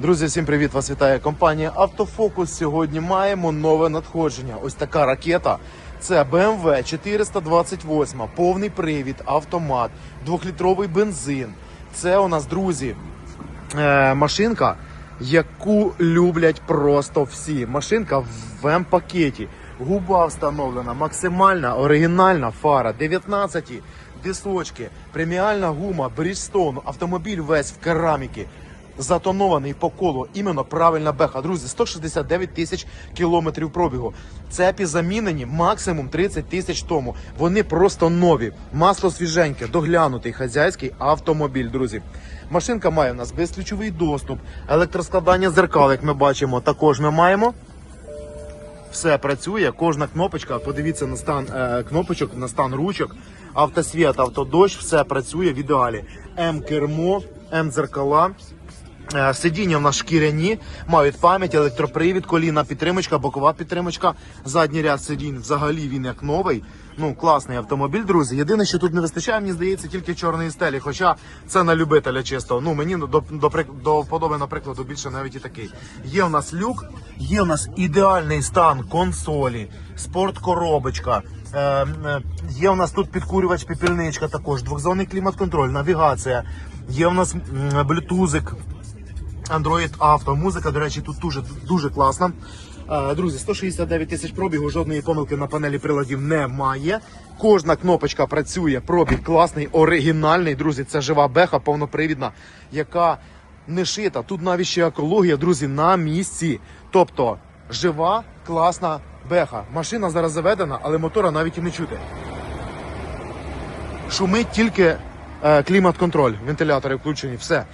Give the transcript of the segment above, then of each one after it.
Друзі, всім привіт! Вас вітає компанія Автофокус. Сьогодні маємо нове надходження. Ось така ракета. Це BMW 428, повний привід, автомат, двохлітровий бензин. Це у нас, друзі, е, машинка, яку люблять просто всі. Машинка в М-пакеті. Губа встановлена, максимальна оригінальна фара, 19 дисочки, преміальна гума, Bridgestone, автомобіль весь в кераміки. Затонований по колу, іменно правильна беха. Друзі, 169 тисяч кілометрів пробігу. Цепі замінені максимум 30 тисяч тому. Вони просто нові. Масло свіженьке, доглянутий хазяйський автомобіль, друзі. Машинка має у нас безключовий доступ, електроскладання зеркал, як ми бачимо, також ми маємо. Все працює, кожна кнопочка, подивіться на стан е, кнопочок, на стан ручок, автосвіт, автодощ, все працює в ідеалі. М-кермо, М-дзеркала. Е, Сидіння в нас шкіряні, мають пам'ять, електропривід, коліна підтримочка, бокова підтримочка. Задній ряд сидінь взагалі він як новий. Ну, класний автомобіль, друзі. Єдине, що тут не вистачає, мені здається, тільки чорної стелі. Хоча це на любителя чисто. Ну мені до, до, до вподоби, наприклад, більше навіть і такий. Є у нас люк, є у нас ідеальний стан консолі, спорткоробочка. Е, е, є у нас тут підкурювач, пепельничка також, двохзонний клімат-контроль, навігація. Є у нас блютузик, Android Auto. Музика, до речі, тут дуже дуже класна. Е, Друзі, 169 тисяч пробігу, жодної помилки на панелі приладів немає. Кожна кнопочка працює, пробіг класний, оригінальний. Друзі, це жива беха, повнопривідна, яка не шита. Тут навіть ще екологія, друзі, на місці. Тобто жива, класна беха. Машина зараз заведена, але мотора навіть і не чути. Шумить тільки е, клімат-контроль, вентилятори включені, все.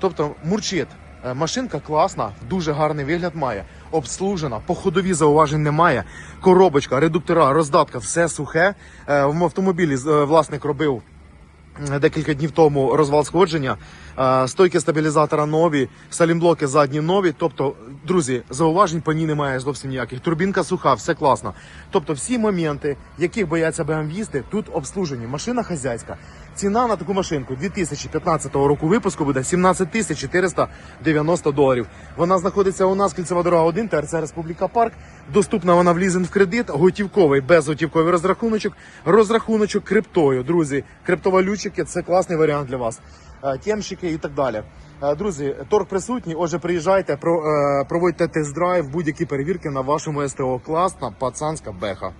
Тобто мурчить. Е, Машинка класна, дуже гарний вигляд має, обслужена, по ходові зауважень немає. Коробочка, редуктора, роздатка, все сухе. Е, В автомобілі е, власник робив декілька днів тому розвал сходження. Стойки стабілізатора нові, салімблоки задні нові. Тобто, друзі, зауважень по ній немає зовсім ніяких. Турбінка суха, все класно. Тобто, всі моменти, яких бояться БМВісти, тут обслужені. Машина хазяйська. Ціна на таку машинку 2015 року випуску буде 17 тисяч 490 доларів. Вона знаходиться у нас кільцева дорога 1, ТРЦ Республіка Парк. Доступна вона в лізинг в кредит, готівковий, безготівковий розрахуночок, розрахуночок криптою. Друзі, криптовалютчики це класний варіант для вас. Е, Темщики і так далі. Е, Друзі, торг присутній. Отже, приїжджайте, е, проводьте тест-драйв, будь-які перевірки на вашому СТО. Класна пацанська беха.